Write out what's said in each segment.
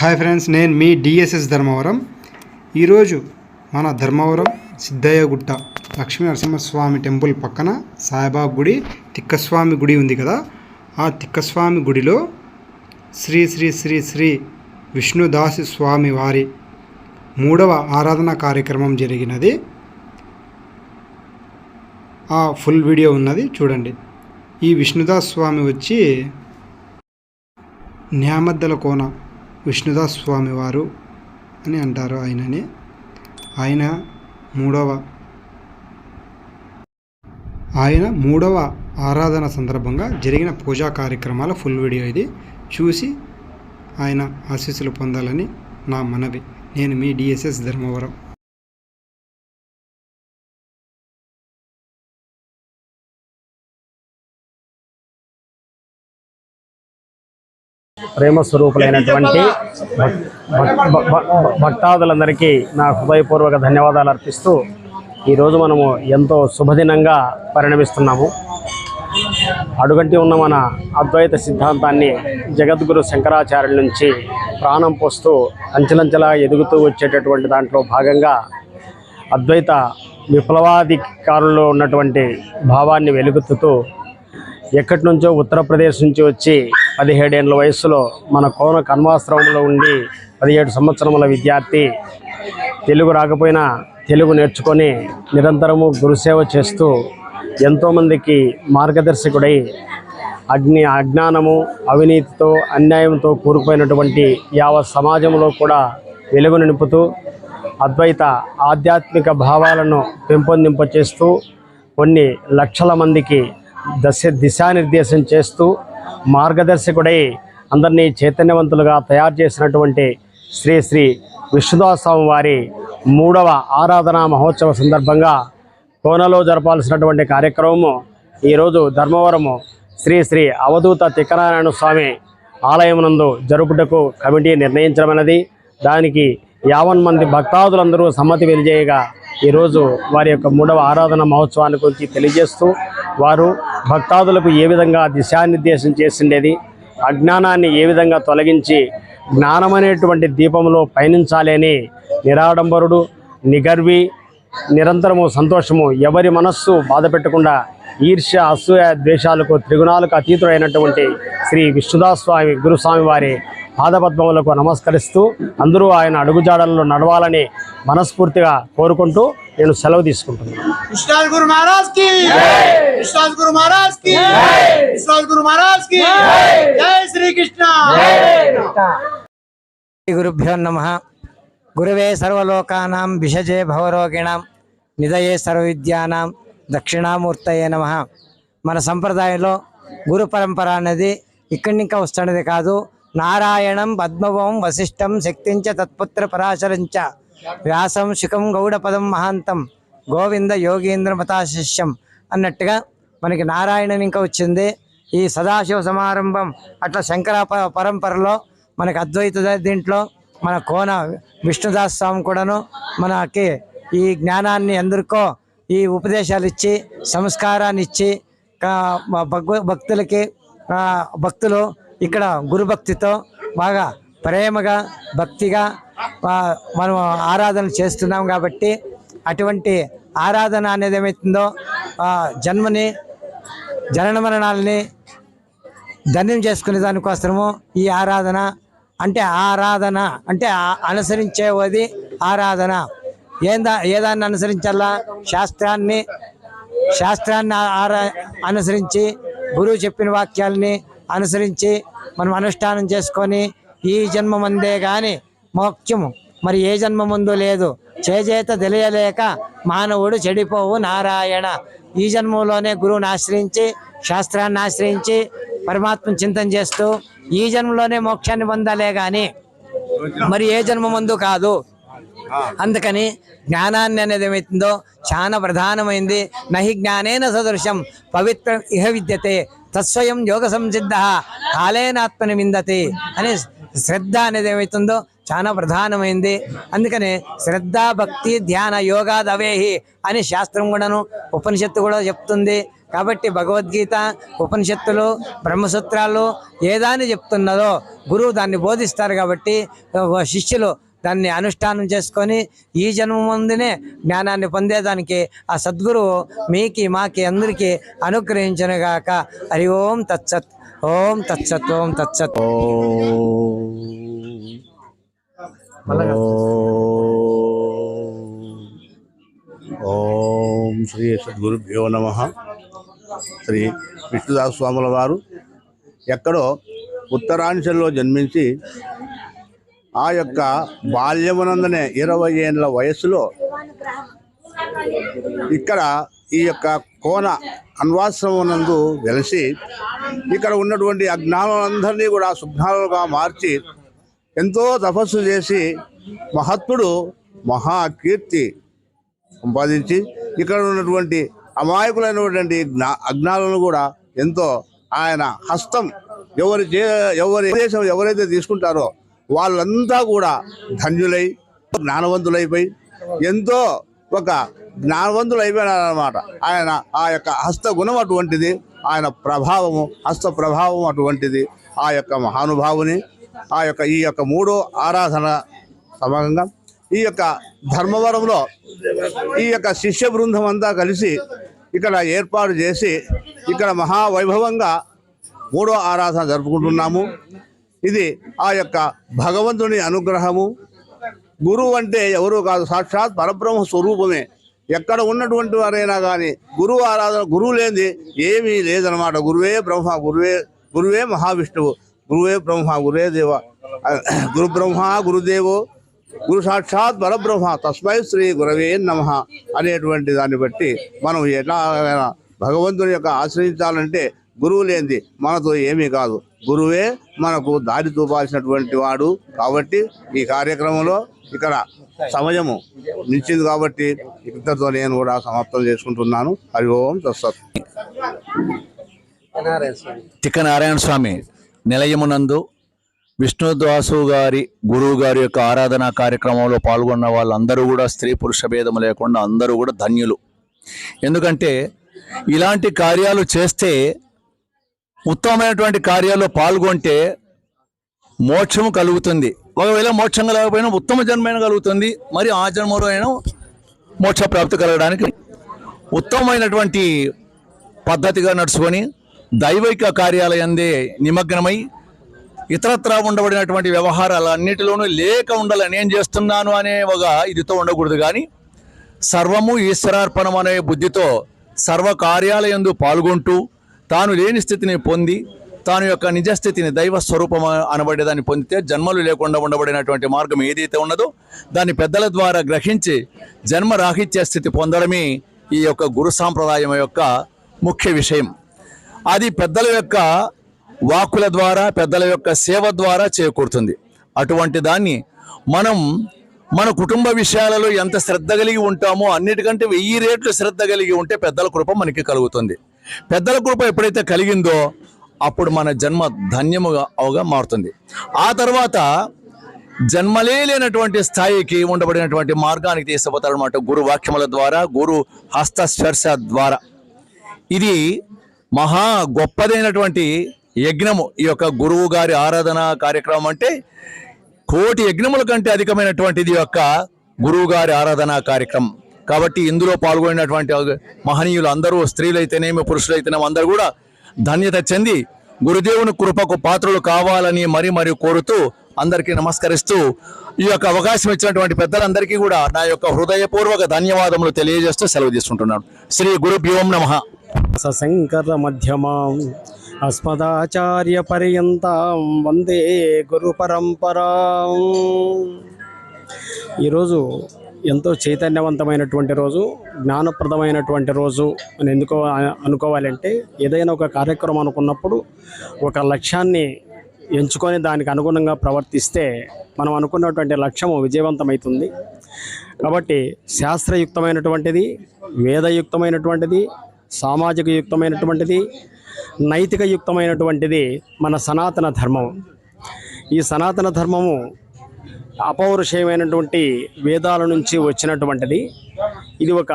Hi friends నేను మీ DSS Dharmavaram. ఈరోజు మన ధర్మవరం సిద్ధయ్య గుట్ట లక్ష్మీ నరసింహస్వామి టెంపుల్ పక్కన సాయిబాబు గుడి తిక్కస్వామి గుడి ఉంది కదా. ఆ తిక్కస్వామి గుడిలో శ్రీ శ్రీ శ్రీ శ్రీ విష్ణుదాసి స్వామి వారి మూడవ ఆరాధన కార్యక్రమం జరిగినది. ఆ ఫుల్ వీడియో ఉన్నది చూడండి. ఈ విష్ణుదాస్ స్వామి వచ్చి న్యామద్దల కోన విష్ణుదాస్ స్వామివారు అని అంటారు ఆయనని. ఆయన మూడవ ఆయన మూడవ ఆరాధన సందర్భంగా జరిగిన పూజా కార్యక్రమాల ఫుల్ వీడియో ఇది. చూసి ఆయన ఆశీస్సులు పొందాలని నా మనవి. నేను మీ డిఎస్ఎస్ ధర్మవరం. ప్రేమ స్వరూపులైనటువంటి భక్- భక్- భక్- భక్- భక్తాదులందరికీ నా హృదయపూర్వక ధన్యవాదాలు అర్పిస్తూ ఈరోజు మనము ఎంతో శుభదినంగా పరిణమిస్తున్నాము. అడుగంటి ఉన్న మన అద్వైత సిద్ధాంతాన్ని జగద్గురు శంకరాచార్యుల నుంచి ప్రాణం పోస్తూ అంచెలంచెలా ఎదుగుతూ వచ్చేటటువంటి దాంట్లో భాగంగా అద్వైత విప్లవాధికారుల్లో ఉన్నటువంటి భావాన్ని వెలుగుతుతూ ఎక్కడి నుంచో ఉత్తరప్రదేశ్ నుంచి వచ్చి పదిహేడేళ్ళ వయసులో మన కోన కన్వాశ్రమంలో ఉండి పదిహేడు సంవత్సరముల విద్యార్థి తెలుగు రాకపోయినా తెలుగు నేర్చుకొని నిరంతరము గురుసేవ చేస్తూ ఎంతోమందికి మార్గదర్శకుడై అగ్ని అజ్ఞానము అవినీతితో అన్యాయంతో కూరుకుపోయినటువంటి యావత్ సమాజంలో కూడా వెలుగు నింపుతూ అద్వైత ఆధ్యాత్మిక భావాలను పెంపొందింపచేస్తూ కొన్ని లక్షల మందికి దశ దిశానిర్దేశం చేస్తూ మార్గదర్శకుడై అందరినీ చైతన్యవంతులుగా తయారు చేసినటువంటి శ్రీ శ్రీ విష్ణుదాస్వామి వారి మూడవ ఆరాధనా మహోత్సవ సందర్భంగా కోనలో జరపాల్సినటువంటి కార్యక్రమము ఈరోజు ధర్మవరము శ్రీ శ్రీ అవధూత తిక్కనారాయణ స్వామి ఆలయమునందు జరుపుటకు కమిటీ నిర్ణయించడమైనది దానికి యావన్ మంది భక్తాదులందరూ సమ్మతి వెలిజేయగా ఈరోజు వారి యొక్క మూడవ ఆరాధన మహోత్సవాన్ని గురించి తెలియజేస్తూ వారు భక్తాదులకు ఏ విధంగా దిశానిర్దేశం చేసిండేది అజ్ఞానాన్ని ఏ విధంగా తొలగించి జ్ఞానమనేటువంటి దీపంలో పయనించాలి అని నిరాడంబరుడు నిగర్వి నిరంతరము సంతోషము ఎవరి మనస్సు బాధ పెట్టకుండా ఈర్ష్య అసూయ ద్వేషాలకు త్రిగుణాలకు అతీతుడైనటువంటి శ్రీ విష్ణుదాస్వామి గురుస్వామి వారి పాదపద్మములకు నమస్కరిస్తూ అందరూ ఆయన అడుగుజాడల్లో నడవాలని మనస్ఫూర్తిగా కోరుకుంటూ నేను సెలవు తీసుకుంటున్నాను గురుభ్యో నమ. గురువే సర్వలోకానాం విషజే భవరోగిణాం నిదయే సర్వవిద్యానాం దక్షిణామూర్తయే నమ. మన సంప్రదాయంలో గురు పరంపర అనేది ఇక్కడి ఇంకా వస్తున్నది కాదు. నారాయణం పద్మవం వశిష్టం శక్తించ తత్పుత్ర పరాశరించ వ్యాసం శుకం గౌడపదం మహాంతం. గోవింద యోగీంద్ర మతాశిష్యం. అన్నట్టుగా మనకి నారాయణని ఇంకా వచ్చింది. ఈ సదాశివ సమారంభం అట్లా శంకర పరంపరలో మనకి అద్వైత దీంట్లో మన కోన విష్ణుదాస్ స్వామి కూడాను మనకి ఈ జ్ఞానాన్ని ఎందరికో ఈ ఉపదేశాలు ఇచ్చి సంస్కారాన్ని ఇచ్చి భగవ భక్తులకి భక్తులు ఇక్కడ గురుభక్తితో బాగా ప్రేమగా భక్తిగా మనం ఆరాధన చేస్తున్నాం కాబట్టి అటువంటి ఆరాధన అనేది ఏమవుతుందో జన్మని జనన మరణాలని ధన్యం చేసుకునే దానికోసము ఈ ఆరాధన అంటే ఆరాధన అంటే అనుసరించేది ఆరాధన. ఏందా ఏదాన్ని అనుసరించాలా? శాస్త్రాన్ని శాస్త్రాన్ని ఆరా అనుసరించి గురువు చెప్పిన వాక్యాలని అనుసరించి మనం అనుష్ఠానం చేసుకొని ఈ జన్మ మందే కానీ మోక్షము. మరి ఏ జన్మ ముందు లేదు. చేజేత తెలియలేక మానవుడు చెడిపోవు నారాయణ. ఈ జన్మలోనే గురువుని ఆశ్రయించి శాస్త్రాన్ని ఆశ్రయించి పరమాత్మను చింతన చేస్తూ ఈ జన్మలోనే మోక్షాన్ని పొందాలే కానీ మరి ఏ జన్మ ముందు కాదు. అందుకని జ్ఞానాన్ని అనేది ఏమైతుందో చాలా ప్రధానమైంది. నహి జ్ఞానేన సదృశం పవిత్ర ఇహ విద్యతే. తత్స్వయం యోగ సంసిద్ధ. కాలేనాత్మని విందతి. అని శ్రద్ధ అనేది ఏమవుతుందో చాలా ప్రధానమైంది. అందుకనే శ్రద్ధ భక్తి ధ్యాన యోగాదవేహి అని శాస్త్రం కూడాను ఉపనిషత్తు కూడా చెప్తుంది. కాబట్టి భగవద్గీత ఉపనిషత్తులు బ్రహ్మసూత్రాలు ఏదాన్ని చెప్తున్నదో గురువు దాన్ని బోధిస్తారు కాబట్టి శిష్యులు దాన్ని అనుష్ఠానం చేసుకొని ఈ జన్మ ముందునే జ్ఞానాన్ని పొందేదానికి ఆ సద్గురువు మీకి మాకి అందరికీ అనుగ్రహించనుగాక. హరి ఓం తత్సత్. ఓం తత్సత్. ఓం తత్సత్. ఓ ఓం శ్రీ సద్గురుభ్యో నమ. శ్రీ విష్ణుదాస్ స్వాముల వారు ఎక్కడో ఉత్తరాంచల్లో జన్మించి ఆ యొక్క బాల్యమునందనే ఇరవై ఏళ్ళ వయస్సులో ఇక్కడ ఈ యొక్క కోన అన్వాశ్రమనందు వెలిసి ఇక్కడ ఉన్నటువంటి అజ్ఞానులందరినీ కూడా సుజ్ఞానులుగా మార్చి ఎంతో తపస్సు చేసి మహత్తుడు మహాకీర్తి సంపాదించి ఇక్కడ ఉన్నటువంటి అమాయకులైనటువంటి జ్ఞా అజ్ఞానులను కూడా ఎంతో ఆయన హస్తం ఎవరి చే ఎవరి దేశం ఎవరైతే తీసుకుంటారో వాళ్ళంతా కూడా ధన్యులై జ్ఞానవంతులైపోయి ఎంతో ఒక జ్ఞానవంతులు అయిపోయినారనమాట ఆయన ఆ యొక్క హస్త గుణం అటువంటిది ఆయన ప్రభావము హస్త ప్రభావం అటువంటిది ఆ యొక్క మహానుభావుని ఆ యొక్క ఈ యొక్క మూడో ఆరాధన సమయంగా ఈ యొక్క ధర్మవరంలో ఈ యొక్క శిష్య బృందం అంతా కలిసి ఇక్కడ ఏర్పాటు చేసి ఇక్కడ మహావైభవంగా మూడో ఆరాధన జరుపుకుంటున్నాము. ఇది ఆ యొక్క భగవంతుని అనుగ్రహము. గురువు అంటే ఎవరు కాదు సాక్షాత్ పరబ్రహ్మ స్వరూపమే. ఎక్కడ ఉన్నటువంటి వారైనా కానీ గురువు ఆరాధన గురువు లేనిది ఏమీ లేదనమాట గురువే బ్రహ్మ గురువే గురువే మహావిష్ణువు. గురువే బ్రహ్మ గురే దేవ. గురు బ్రహ్మ గురుదేవో గురు సాక్షాత్ పరబ్రహ్మ తస్మై శ్రీ గురవే నమ అనేటువంటి దాన్ని బట్టి మనం ఎలా భగవంతుని యొక్క ఆశ్రయించాలంటే గురువు లేనిది మనతో ఏమీ కాదు. గురువే మనకు దారి చూపాల్సినటువంటి వాడు కాబట్టి ఈ కార్యక్రమంలో ఇక్కడ సమయము నిలిచింది కాబట్టి ఇద్దరితో నేను కూడా సమాప్తం చేసుకుంటున్నాను. హరి ఓం తత్సత్. తిక్క నారాయణ స్వామి. నిలయమునందు విష్ణుదాసు గారి గురువు గారి యొక్క ఆరాధనా కార్యక్రమంలో పాల్గొన్న వాళ్ళందరూ కూడా స్త్రీ పురుష భేదం లేకుండా అందరూ కూడా ధన్యులు. ఎందుకంటే ఇలాంటి కార్యాలు చేస్తే ఉత్తమమైనటువంటి కార్యాల్లో పాల్గొంటే మోక్షము కలుగుతుంది. ఒకవేళ మోక్షం కలగకపోయినా ఉత్తమ జన్మైన కలుగుతుంది. మరి ఆ జన్మలో అయినా మోక్ష ప్రాప్తి కలగడానికి ఉత్తమమైనటువంటి పద్ధతిగా నడుచుకొని దైవిక కార్యాలయందే నిమగ్నమై ఇతరత్రా ఉండబడినటువంటి వ్యవహారాలు అన్నింటిలోనూ లేక ఉండాలని నేను చేస్తున్నాను అనే ఒక ఇదితో ఉండకూడదు కానీ సర్వము ఈశ్వరార్పణం అనే బుద్ధితో సర్వ కార్యాలయందు పాల్గొంటూ తాను లేని స్థితిని పొంది తాను యొక్క నిజస్థితిని దైవ స్వరూపం అనబడేదాన్ని పొందితే జన్మలు లేకుండా ఉండబడినటువంటి మార్గం ఏదైతే ఉన్నదో దాన్ని పెద్దల ద్వారా గ్రహించి జన్మ రాహిత్య స్థితి పొందడమే ఈ యొక్క గురు సాంప్రదాయం యొక్క ముఖ్య విషయం. అది పెద్దల యొక్క వాకుల ద్వారా పెద్దల యొక్క సేవ ద్వారా చేకూరుతుంది. అటువంటి దాన్ని మనం మన కుటుంబ విషయాలలో ఎంత శ్రద్ధ కలిగి ఉంటామో అన్నిటికంటే వెయ్యి రేట్లు శ్రద్ధ కలిగి ఉంటే పెద్దల కృప మనకి కలుగుతుంది. పెద్దల కృప ఎప్పుడైతే కలిగిందో అప్పుడు మన జన్మ ధన్యముగా అవగా మారుతుంది. ఆ తర్వాత జన్మలే లేనటువంటి స్థాయికి ఉండబడినటువంటి మార్గానికి తీసుకుపోతారనమాట గురు వాక్యముల ద్వారా గురు హస్తస్పర్శ ద్వారా. ఇది మహా గొప్పదైనటువంటి యజ్ఞము. ఈ యొక్క గురువు గారి ఆరాధన కార్యక్రమం అంటే కోటి యజ్ఞముల కంటే అధికమైనటువంటిది ఇది యొక్క గురువు గారి ఆరాధన కార్యక్రమం. కాబట్టి ఇందులో పాల్గొనినటువంటి మహనీయులు అందరూ స్త్రీలైతేనేమి పురుషులైతేనేమి అందరూ కూడా ధన్యత చెంది గురుదేవుని కృపకు పాత్రలు కావాలని మరీ మరీ కోరుతూ అందరికీ నమస్కరిస్తూ ఈ యొక్క అవకాశం ఇచ్చినటువంటి పెద్దలందరికీ కూడా నా యొక్క హృదయపూర్వక ధన్యవాదములు తెలియజేస్తూ సెలవు తీసుకుంటున్నాను. శ్రీ గురుభ్యోం నమహ సశంకర మధ్యమాం అస్మదాచార్య పర్యంతం వందే గురు పరంపరా ఈరోజు ఎంతో చైతన్యవంతమైనటువంటి రోజు జ్ఞానప్రదమైనటువంటి రోజు అని ఎందుకో అనుకోవాలంటే ఏదైనా ఒక కార్యక్రమం అనుకున్నప్పుడు ఒక లక్ష్యాన్ని ఎంచుకొని దానికి అనుగుణంగా ప్రవర్తిస్తే మనం అనుకున్నటువంటి లక్ష్యము విజయవంతమవుతుంది కాబట్టి శాస్త్రయుక్తమైనటువంటిది వేదయుక్తమైనటువంటిది సామాజిక యుక్తమైనటువంటిది నైతిక యుక్తమైనటువంటిది మన సనాతన ధర్మం. ఈ సనాతన ధర్మము అపౌరుషమైనటువంటి వేదాల నుంచి వచ్చినటువంటిది. ఇది ఒక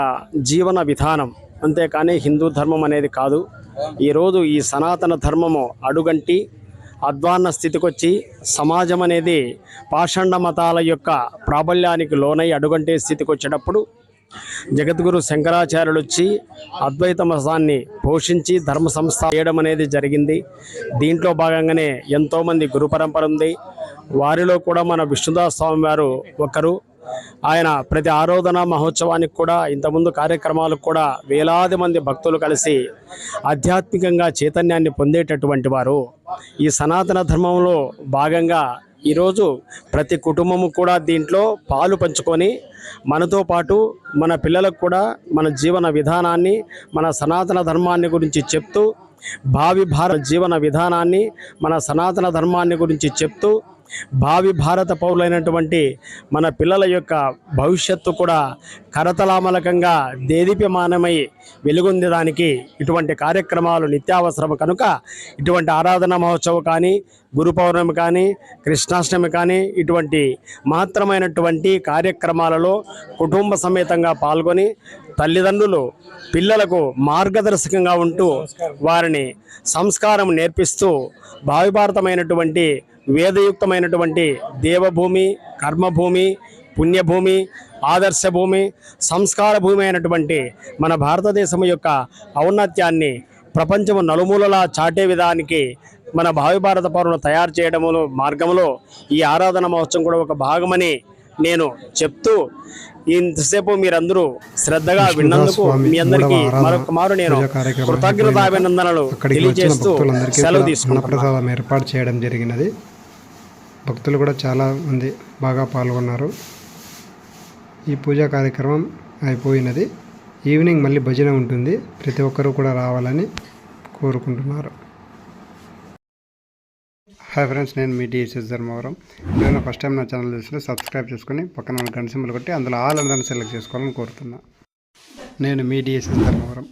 జీవన విధానం. అంతేకాని హిందూ ధర్మం అనేది కాదు. ఈరోజు ఈ సనాతన ధర్మము అడుగంటి అధ్వాన్న స్థితికొచ్చి సమాజం అనేది పాషండ మతాల యొక్క ప్రాబల్యానికి లోనై అడుగంటే స్థితికి వచ్చేటప్పుడు జగద్గురు శంకరాచార్యులు వచ్చి అద్వైత మతాన్ని పోషించి ధర్మ సంస్థ చేయడం అనేది జరిగింది. దీంట్లో భాగంగానే ఎంతోమంది గురు పరంపర ఉంది. వారిలో కూడా మన విష్ణుదాస్ స్వామి వారు ఒకరు. ఆయన ప్రతి ఆరాధన మహోత్సవానికి కూడా ఇంతకుముందు కార్యక్రమాలకు కూడా వేలాది మంది భక్తులు కలిసి ఆధ్యాత్మికంగా చైతన్యాన్ని పొందేటటువంటి వారు. ఈ సనాతన ధర్మంలో భాగంగా ఈరోజు ప్రతి కుటుంబము కూడా దీంట్లో పాలు పంచుకొని మనతో పాటు మన పిల్లలకు కూడా మన జీవన విధానాన్ని మన సనాతన ధర్మాన్ని గురించి చెప్తూ భావి భారత జీవన విధానాన్ని మన సనాతన ధర్మాన్ని గురించి చెప్తూ భావి భారత పౌరులైనటువంటి మన పిల్లల యొక్క భవిష్యత్తు కూడా కరతలామలకంగా దేదీప్యమానమై వెలుగొందడానికి ఇటువంటి కార్యక్రమాలు నిత్యావసరం కనుక ఇటువంటి ఆరాధన మహోత్సవం కానీ గురు పౌర్ణమి కానీ కృష్ణాష్టమి కానీ ఇటువంటి మహత్తరమైనటువంటి కార్యక్రమాలలో కుటుంబ సమేతంగా పాల్గొని తల్లిదండ్రులు పిల్లలకు మార్గదర్శకంగా ఉంటూ వారిని సంస్కారం నేర్పిస్తూ భావిభారతమైనటువంటి వేదయుక్తమైనటువంటి దేవభూమి కర్మభూమి పుణ్యభూమి ఆదర్శ భూమి సంస్కార భూమి అయినటువంటి మన భారతదేశం యొక్క ఔన్నత్యాన్ని ప్రపంచం నలుమూలలా చాటే విధానికి మన భావి భారత పౌరులను తయారు చేయడములో మార్గంలో ఈ ఆరాధన మహోత్సవం కూడా ఒక భాగమని నేను చెప్తూ ఇంతసేపు మీరందరూ శ్రద్ధగా విన్నందుకు మీ అందరికీ మరొక మారు నేను కృతజ్ఞతాభినందనలు తెలియజేస్తూ సెలవు అన్నప్రసాదం ఏర్పాటు చేయడం జరిగినది. భక్తులు కూడా చాలామంది బాగా పాల్గొన్నారు. ఈ పూజా కార్యక్రమం అయిపోయినది. ఈవినింగ్ మళ్ళీ భజన ఉంటుంది. ప్రతి ఒక్కరూ కూడా రావాలని కోరుకుంటున్నారు. హాయ్ ఫ్రెండ్స్ నేను మీ డిఎస్ఎస్ ధర్మవరం నేను ఫస్ట్ టైం నా ఛానల్ చూసిన సబ్స్క్రైబ్ చేసుకుని పక్కన గంట సింబల్ కొట్టి అందులో ఆల్ అందరిని సెలెక్ట్ చేసుకోవాలని కోరుతున్నా. నేను మీ డిఎస్ఎస్ ధర్మవరం